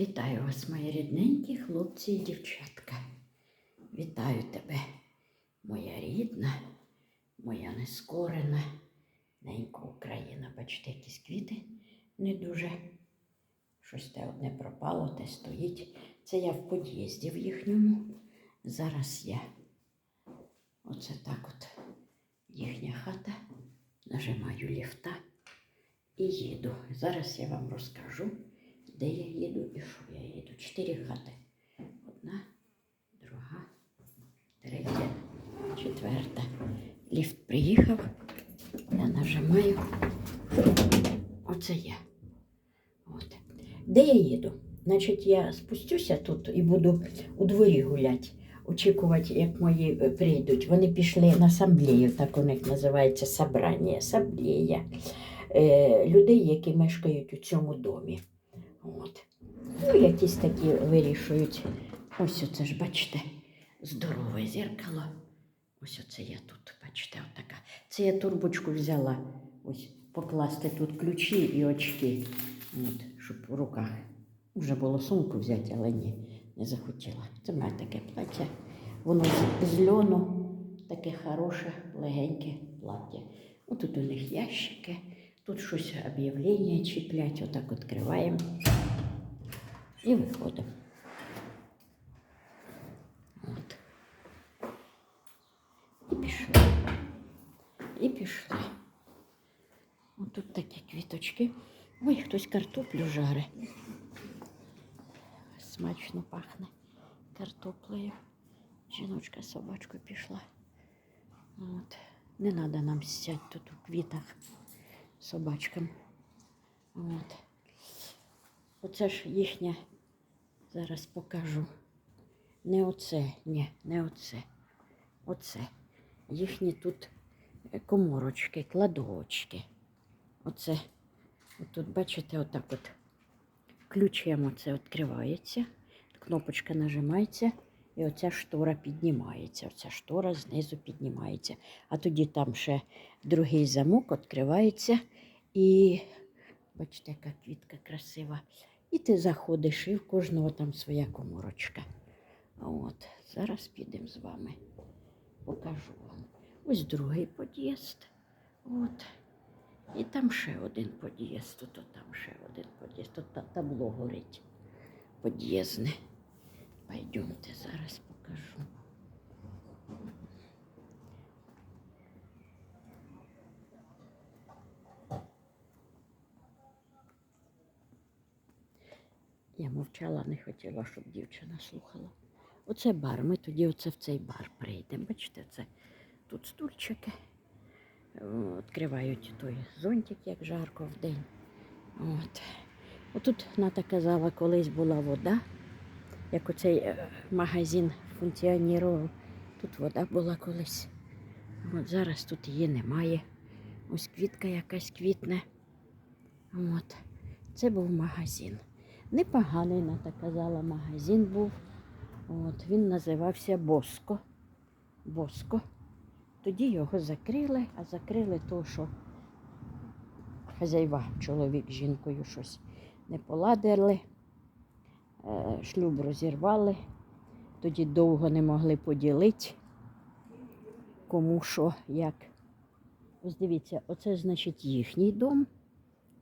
Вітаю вас, мої рідненькі хлопці і дівчатка. Вітаю тебе, моя рідна, моя нескорена, ненька Україна. Бачите, якісь квіти не дуже. Щось те одне пропало, те стоїть. Це я в під'їзді в їхньому. Зараз я. Оце так от їхня хата. Нажимаю ліфта і їду. Зараз я вам розкажу, де я їду і що я їду. Чотири хати. Одна, друга, третя, четверта. Ліфт приїхав. Я нажимаю. Оце я. От. Де я їду? Значить, я спустюся тут і буду у дворі гуляти, очікувати, як мої е, прийдуть. Вони пішли на асамблею, так у них називається собрання, асамблея е, людей, які мешкають у цьому домі. От. Ну, якісь такі вирішують. Ось оце ж, бачите, здорове зеркало. Ось оце я тут, бачите, отака. Це я турбочку взяла. Ось покласти тут ключі і очки. От, щоб в руках. Вже було сумку взяти, але ні, не захотіла. Це мене таке плаття. Воно з льону, таке хороше, легеньке плаття. Отут у них ящики, тут щось об'явлення чіплять, отак відкриваємо і виходимо. От. І пішли. І пішли. Ось тут такі квіточки. Ой, хтось картоплю жаре. Смачно пахне картоплею. Жіночка з пішла. От. Не треба нам сядь тут у квітах собачкам. От. Оце ж їхня, зараз покажу. Не оце, ні, не оце. Оце. Їхні тут е, коморочки, кладовочки. Оце. Отут, бачите, отак от ключем оце відкривається, кнопочка нажимається, і оця штора піднімається. Оця штора знизу піднімається. А тоді там ще другий замок відкривається і бачите, яка квітка красива. І ти заходиш, і в кожного там своя коморочка. От, зараз підемо з вами. Покажу вам. Ось другий під'їзд. От. І там ще один під'їзд, тут там ще один під'їзд. Тут табло горить під'їзне. Пойдемте, зараз покажу. Я мовчала, не хотіла, щоб дівчина слухала. Оце бар. Ми тоді оце в цей бар прийдемо. Бачите, це тут стульчики. Відкривають той зонтик, як жарко в день. От. Отут Ната казала, колись була вода, як оцей е, магазин функціонував. Тут вода була колись. От зараз тут її немає. Ось квітка якась квітне. От. Це був магазин. Непоганий, Ната казала, магазин був. От. Він називався Боско. Боско. Тоді його закрили, а закрили то, що хазяйва, чоловік з жінкою щось не поладили, е, шлюб розірвали, тоді довго не могли поділити, кому що, як. Ось дивіться, оце значить їхній дом.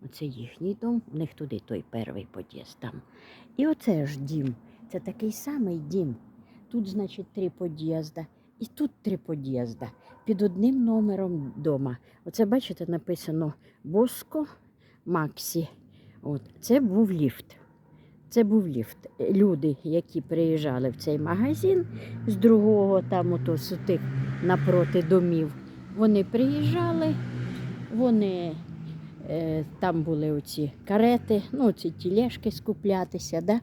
Оце їхній дом, у них туди той перший під'їзд там. І оце ж дім. Це такий самий дім. Тут, значить, три під'їзда. І тут три під'їзда під одним номером дома. Оце, бачите, написано Боско Максі. От. Це був ліфт. Це був ліфт. Люди, які приїжджали в цей магазин з другого, там ото з напроти домів, вони приїжджали, вони там були оці карети, ну, ці тілешки скуплятися. Да?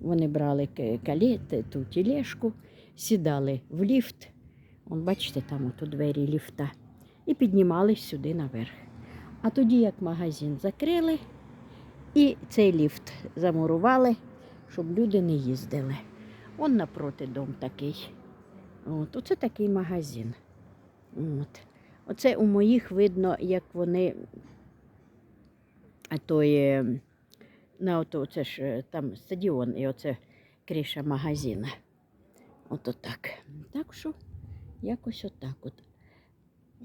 Вони брали к- калет, ту тілешку, сідали в ліфт. Вон, бачите, там от у двері ліфта. І піднімались сюди наверх. А тоді, як магазин закрили, і цей ліфт замурували, щоб люди не їздили. Он напроти дом такий. От, оце такий магазин. От. Оце у моїх видно, як вони а той, е, на ото, це ж е, там стадіон і оце криша магазина. Ото так. Так що якось отак от.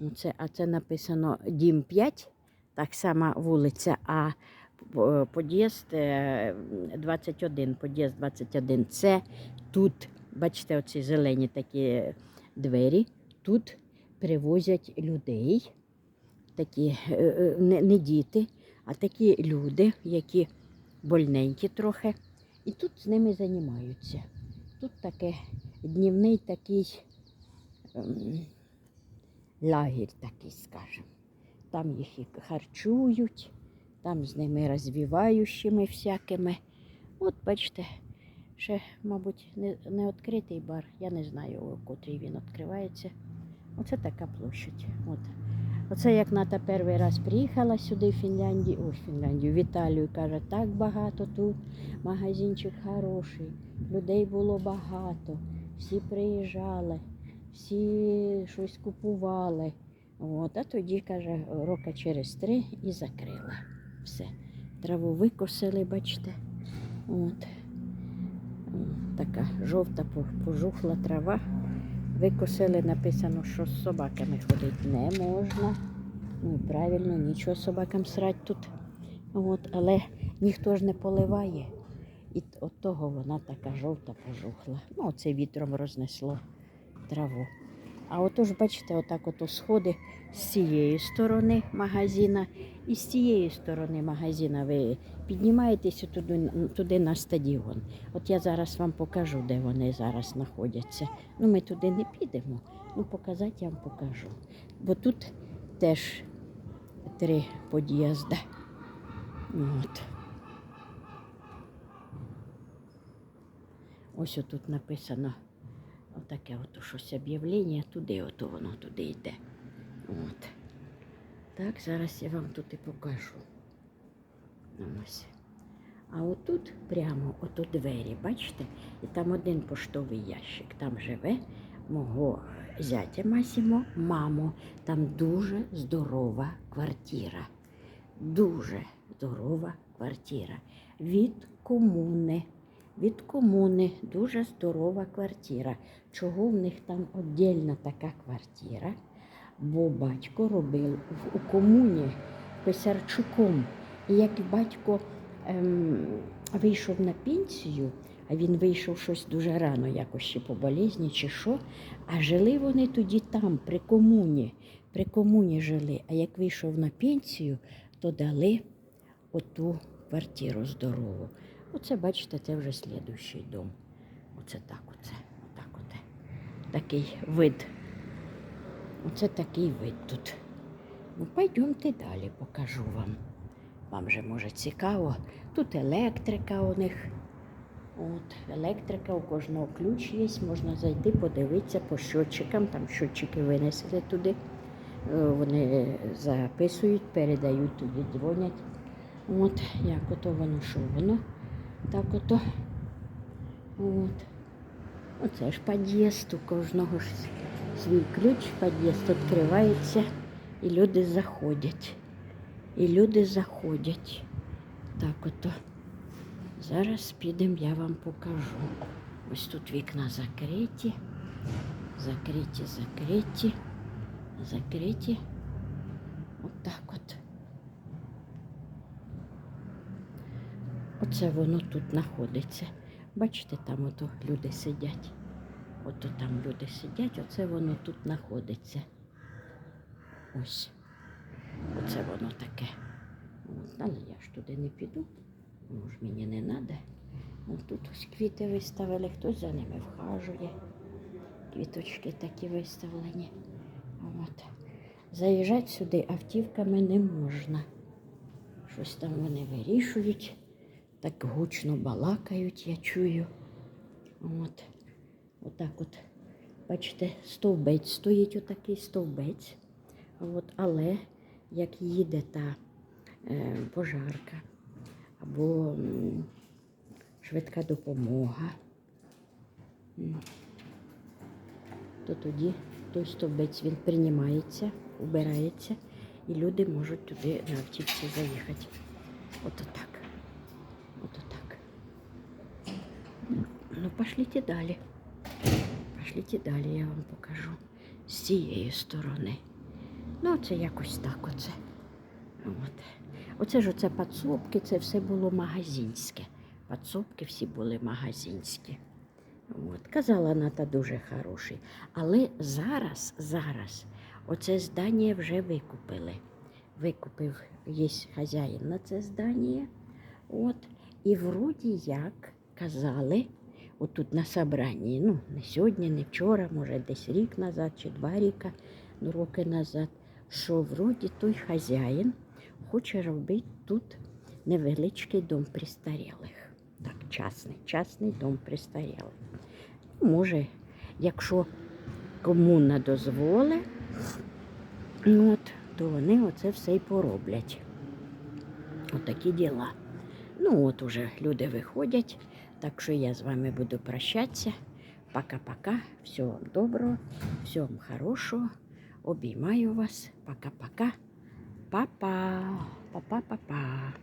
Оце, а це написано Дім 5, так само вулиця, а е, 21, під'їзд 21. Це тут, бачите, оці зелені такі двері. Тут привозять людей, такі е, е, не, не діти, а такі люди, які больненькі трохи. І тут з ними займаються. Тут таке днівний такий ем, лагерь такий, скажімо. Там їх і харчують, там з ними розвиваючими всякими. От бачите, ще, мабуть, не, не відкритий бар. Я не знаю, о котрій він відкривається. Оце така площадь. Оце як Ната перший раз приїхала сюди в Фінляндію, ой, Фінляндію, в Італію, каже, так багато тут, магазинчик хороший, людей було багато, всі приїжджали, всі щось купували. От, а тоді, каже, рока через три і закрила. Все. Траву викосили, бачите. От. Така жовта пожухла трава. Викосили, написано, що з собаками ходити не можна. Ну, і правильно, нічого собакам срати тут. От, але ніхто ж не поливає. І от того вона така жовта пожухла. Ну, це вітром рознесло траву. А отож, бачите, отак ото сходи з цієї сторони магазина і з цієї сторони магазина ви піднімаєтеся туди, туди на стадіон. От я зараз вам покажу, де вони зараз знаходяться. Ну, ми туди не підемо. Ну, показати я вам покажу. Бо тут теж три під'їзди. От. Ось отут написано отаке от щось об'явлення, туди, ото воно туди йде. От. Так, зараз я вам тут і покажу. Ось. А отут прямо ото двері, бачите? І там один поштовий ящик. Там живе мого зятя Масімо, мамо. Там дуже здорова квартира. Дуже здорова квартира. Від комуни. Від комуни дуже здорова квартира. Чого в них там віддільна така квартира? Бо батько робив в- комуні писарчуком. І як батько ем, вийшов на пенсію, а він вийшов щось дуже рано, якось ще по болезні чи що. А жили вони тоді там, при комуні. При комуні жили. А як вийшов на пенсію, то дали оту квартиру здорову. Оце, бачите, це вже слідуючий дом. Оце так, оце, отак оте. Такий вид. Оце такий вид тут. Ну, пойдемте далі, покажу вам. Вам же може цікаво. Тут електрика у них. От, електрика, у кожного ключ є, можна зайти, подивитися по щотчикам, там щотчики винесли туди. Е, Вони записують, передають туди, дзвонять. От, як ото воно, що воно. Так ото. От. Оце ж під'їзд, у кожного ж свій ключ, під'їзд відкривається, і люди заходять. І люди заходять. Так ото. Зараз підемо, я вам покажу. Ось тут вікна закриті, закриті, закриті, закриті. Отак от. Оце воно тут знаходиться. Бачите, там ото люди сидять. Ото там люди сидять, оце воно тут знаходиться. Ось. Оце воно таке. От, але я ж туди не піду. Воно ж мені не треба. Ось тут ось квіти виставили, хтось за ними вхажує. Квіточки такі виставлені. От. Заїжджати сюди автівками не можна. Щось там вони вирішують, так гучно балакають, я чую. От. Отак от. Бачите, стовбець стоїть отакий стовбець. От. Але як їде та е, пожарка або швидка допомога, то тоді той стовбець він приймається, убирається, і люди можуть туди на автівці заїхати. Ото так. Пошліть далі. Пошліть далі, я вам покажу з цієї сторони. Ну, це якось так оце. От. Оце ж оце підсобки, це все було магазинське. Підсобки всі були магазинські. От. Казала Ната дуже хороший. Але зараз, зараз, оце здання вже викупили. Викупив є хазяїн на це здання. От. І вроді як казали, отут на собранні, ну, не сьогодні, не вчора, може десь рік назад чи два ріка, ну, роки назад, що вроді той хазяїн хоче робити тут невеличкий дом престарілих. Так, частний, частний дом престарілих. Ну, Може, якщо комуна дозволить, от, то вони оце все й пороблять. Отакі діла. Ну, от уже люди виходять, так що я з вами буду прощатися. Пока-пока. Всього вам доброго, всього вам хорошого. Обіймаю вас. Пока-пока. Па-па. Па-па-па-па.